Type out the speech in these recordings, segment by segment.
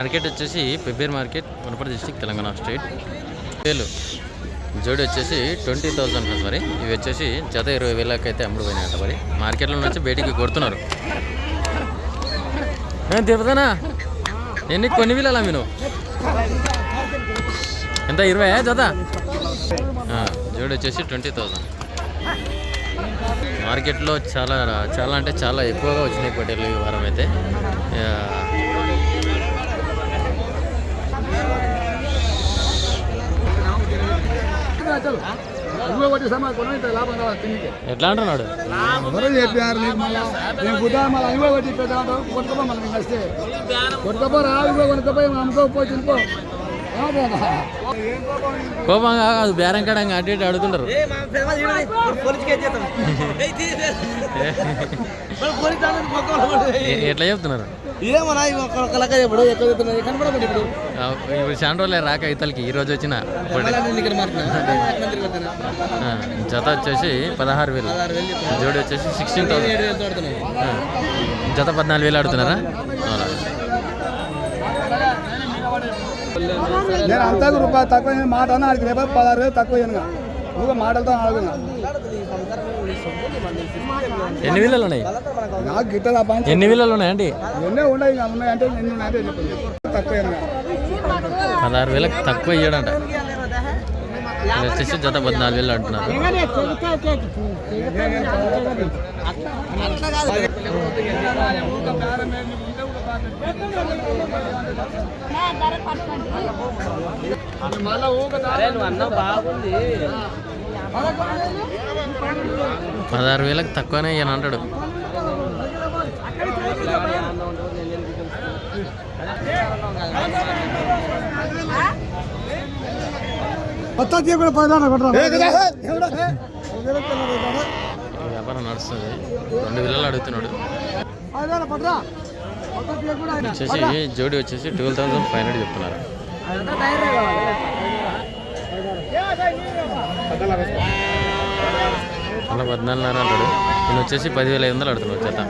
Market వచ్చేసి Pebbair market Wanaparthy district Telangana state. వేలు జోడి వచ్చేసి ట్వంటీ థౌజండ్ మరి. ఇవి వచ్చేసి జత ఇరవై వేలకి అయితే అమ్ముడు పోయినాయట మరి. మార్కెట్లో నుంచి బయటికి కొడుతున్నారు. ఏం ఎన్ని కొన్ని వీలలా మీరు? ఎంత? ఇరవై జత? జోడి వచ్చేసి ట్వంటీ థౌజండ్ మార్కెట్లో చాలా చాలా అంటే చాలా ఎక్కువగా వచ్చినాయి పొట్టేలు ఈ వారం అయితే. ఎట్లా అంటున్నాడు? ఎవరో చెప్పారు నేను మళ్ళీ కొట్టుకోపో కొనుక్కోపోయి అమ్ముకోపో తినుకో. కోపంగా కాదు బేరం కడంగా అటు ఇటు అడుగుతుంటారు. ఎట్లా చెప్తున్నారు? ఏమన్నా ఒకళ్ళక ఇప్పుడు ఎక్కువ కనపడబడి ఇప్పుడు. ఆ, ఇప్పుడు చాలా రోజులే రాక ఇతలకి ఈ రోజు వచ్చిన జత వచ్చేసి పదహారు వేలు. జోడి వచ్చేసి సిక్స్టీన్ థౌసండ్ జత పద్నాలుగు వేలు ఆడుతున్నారా? అవునా. నేను అంతా రూపాయలు తక్కువ మాట అన్న పదహారు వేలు తక్కువ నువ్వు మాటలతో ఎన్ని విల్లలు ఉన్నాయి? నాకు గిట్టదు ఆ పని ఎన్ని విల్లలు ఉన్నాయండి ఎన్నో ఉన్నాయి ఉన్నాయి అంటే చెప్పండి. తక్కువ పదహారు వేలకు తక్కువ ఇయ్యడంట. ఇది వచ్చేసి జత పద్నాలుగు వేలు అంటున్నారు. పదహారు వేలకు తక్కువనే ఇయ్యను అంటాడు. వ్యాపారం నడుస్తుంది. రెండు విల్లలు అడుగుతున్నాడు. వచ్చేసి జోడి వచ్చేసి ట్వెల్వ్ థౌసండ్ ఫైవ్ హండ్రెడ్ చెప్తున్నారు. అలా పద్నాలుగున్నర అంటాడు. నేను వచ్చేసి పదివేల ఐదు వందలు అడుగుతున్నాడు చేత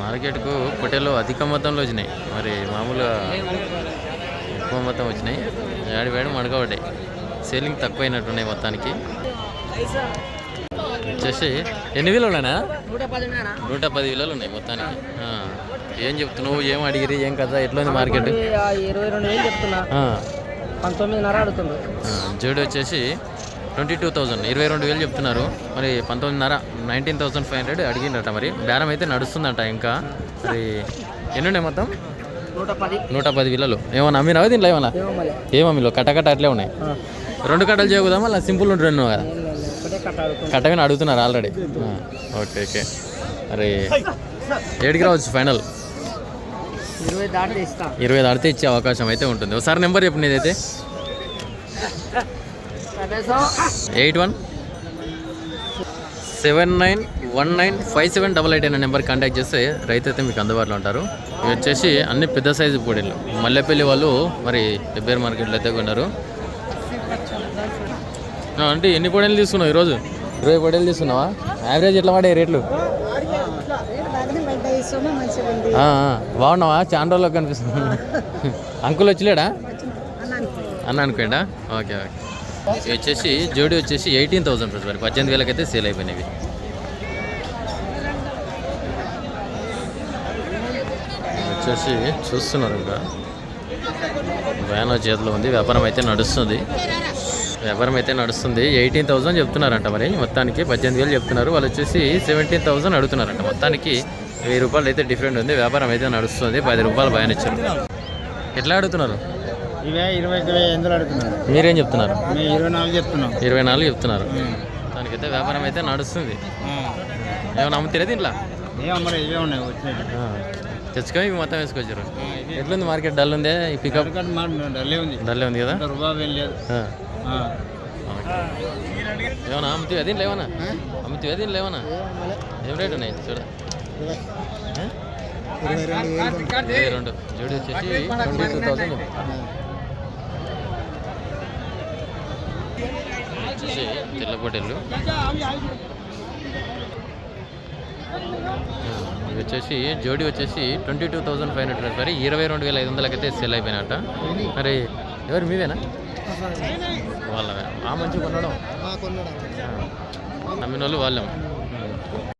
మార్కెట్కు పొట్టేలు అధిక మొత్తంలో వచ్చినాయి. మరి మామూలుగా ఎక్కువ మొత్తం వచ్చినాయి. ఏడు వేడు మడకబడ్డాయి సేలింగ్ తక్కువైనట్టున్నాయి మొత్తానికి. వచ్చేసి ఎన్ని విలువలేనా నూట పది విలువలు ఉన్నాయి మొత్తానికి. ఏం చెప్తున్నావు? ఏం అడిగిరి ఏం కదా ఎట్లుంది మార్కెట్? ఇరవై రెండు వేలు చెప్తున్నా. పంతొమ్మిదిన్నర జోడి వచ్చేసి ట్వంటీ టూ థౌజండ్ ఇరవై రెండు వేలు చెప్తున్నారు. మరి పంతొమ్మిదిన్నర నైన్టీన్ థౌసండ్ ఫైవ్ హండ్రెడ్ అడిగిండట మరి. బేరం అయితే నడుస్తుందంట ఇంకా. మరి ఎన్ని ఉన్నాయి మొత్తం? నూట పది. నూట పది విల్లలు ఏమన్నా అమ్మినావా దీంట్లో ఏమన్నా? ఏమమ్మిలో కట్టకట్ట అట్లే ఉన్నాయి. రెండు కట్టలు చేయకూడదా మళ్ళీ సింపుల్ ఉంటున్నావు కదా. అడుగుతుంది. కట్టగానే అడుగుతున్నారు ఆల్రెడీ. Okay okay. మరి ఏడికి రావచ్చు ఫైనల్? ఇరవై దాటితే ఇచ్చే అవకాశం అయితే ఉంటుంది. ఒకసారి నెంబర్ చెప్పు నీదైతే. Eight one seven nine one nine five seven double eight అనే నెంబర్ కాంటాక్ట్ చేస్తే రైతు అయితే మీకు అందుబాటులో ఉంటారు. ఇవి వచ్చేసి అన్ని పెద్ద సైజు పొడిలు. మల్లెపల్లి వాళ్ళు మరి పెబ్బేరు మార్కెట్లో అయితే కొన్నారు. అంటే ఎన్ని పొడేలు తీసుకున్నావు ఈరోజు? ఇరవై పొడేలు తీసుకున్నావా? యావరేజ్ ఎట్లా పడే రేట్లు? బాగున్నావా? చాలా కనిపిస్తుంది. అంకుల్ వచ్చిలేడా? అన్న అనుకోండా? Okay okay. ఇవి వచ్చేసి జోడి వచ్చేసి ఎయిటీన్ థౌసండ్ రూపీస్ మరి. పద్దెనిమిది వేలకైతే సేల్ అయిపోయినవి. వచ్చేసి చూస్తున్నారు ఇంకా. వ్యాన్ చేతిలో ఉంది. వ్యాపారం అయితే నడుస్తుంది. వ్యాపారం అయితే నడుస్తుంది. ఎయిటీన్ థౌసండ్ చెప్తున్నారంట మరి. మొత్తానికి పద్దెనిమిది వేలు చెప్తున్నారు. వాళ్ళు వచ్చేసి సెవెంటీన్ థౌసండ్ అడుగుతున్నారంట. మొత్తానికి వెయ్యి రూపాయలు అయితే డిఫరెంట్ ఉంది. వ్యాపారం అయితే నడుస్తుంది. పది రూపాయలు భయం ఇచ్చారు. ఎట్లా అడుగుతున్నారు? ఇవే ఇరవై ఎందులో అడుగుతున్నారు? మీరేం చెప్తున్నారు? ఇరవై నాలుగు చెప్తున్నాం. ఇరవై నాలుగు చెప్తున్నారు. దానికైతే వ్యాపారం అయితే నడుస్తుంది. ఏమైనా ఏమో మరి ఇవే ఉన్నాయి తెచ్చుకొని ఇవి మొత్తం వేసుకొచ్చారు. ఎట్లుంది మార్కెట్? డల్ ఉందే? ఈ పికప్ డల్లే ఉంది. డల్లే ఉంది కదా. ఏమన్నా అమ్ముతావా దీంట్లో ఏమన్నా? అమ్ముతావా దీంట్లో ఏమన్నా? ఏం రేట్ ఉన్నాయి? చూడ? ఇరవై రెండు. జోడి వచ్చేసి ట్వంటీ టూ థౌసండ్. వచ్చేసి ఇవి వచ్చేసి జోడీ వచ్చేసి twenty two thousand five hundred రూపాయలు ఇరవై రెండు వేల ఐదు వందలకైతే సెల్ అయిపోయినట్ట మరి ఎవరు మీవేనా వాళ్ళవే. ఆ మంచి కొనడం. అమ్మిన వాళ్ళు వాళ్ళం